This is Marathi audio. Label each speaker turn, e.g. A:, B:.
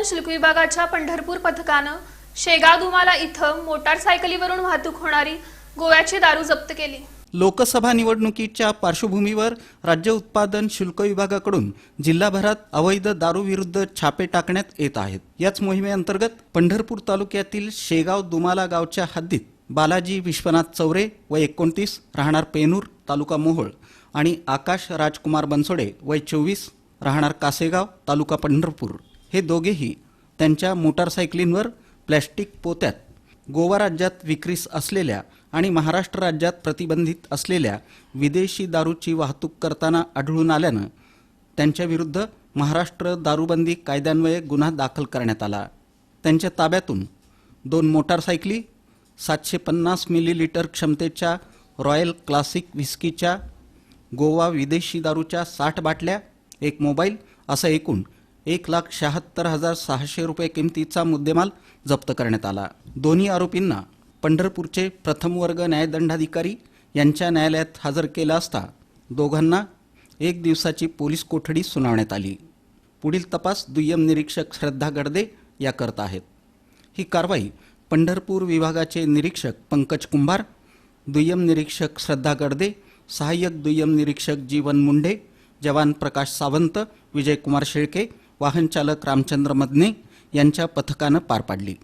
A: उत्पादन शुल्क विभागाच्या पंढरपूर पथकानं शेगाव धुमाला इथं मोटारसायकलीवरून वाहतूक होणारी गोव्याची दारू जप्त केली.
B: लोकसभा निवडणुकीच्या पार्श्वभूमीवर राज्य उत्पादन शुल्क विभागाकडून जिल्हाभरात अवैध दारूविरुद्ध छापे टाकण्यात येत आहेत. याच मोहिमेअंतर्गत पंढरपूर तालुक्यातील शेगाव दुमाला गावच्या हद्दीत बालाजी विश्वनाथ चौरे व एकोणतीस राहणार पेनूर तालुका मोहोळ आणि आकाश राजकुमार बनसोडे वय चोवीस राहणार कासेगाव तालुका पंढरपूर. हे दोघेही त्यांच्या मोटारसायकलींवर प्लॅस्टिक पोत्यात गोवा राज्यात विक्रीस असलेल्या आणि महाराष्ट्र राज्यात प्रतिबंधित असलेल्या विदेशी दारूची वाहतूक करताना आढळून आल्यानं त्यांच्याविरुद्ध महाराष्ट्र दारूबंदी कायद्यान्वये गुन्हा दाखल करण्यात आला. त्यांच्या ताब्यातून दोन मोटारसायकली सातशे पन्नास मिलीलिटर क्षमतेच्या रॉयल क्लासिक व्हिस्कीच्या गोवा विदेशी दारूच्या साठ बाटल्या एक मोबाईल असं एकूण एक लाख शहात्तर हजार सहाशे रुपये किमतीचा मुद्देमाल जप्त करण्यात आला. दोन्ही आरोपींना पंढरपूरचे प्रथम वर्ग न्यायदंडाधिकारी यांच्या न्यायालयात हजर केला असता दोघांना एक दिवसाची पोलीस कोठडी सुनावण्यात आली. पुढील तपास दुय्यम निरीक्षक श्रद्धा गडदे या करत आहेत. ही कारवाई पंढरपूर विभागाचे निरीक्षक पंकज कुंभार दुय्यम निरीक्षक श्रद्धा गडदे सहाय्यक दुय्यम निरीक्षक जीवन मुंढे जवान प्रकाश सावंत विजयकुमार शेळके वाहनचालक रामचंद्र मदने यांच्या पथकानं पार पाडली.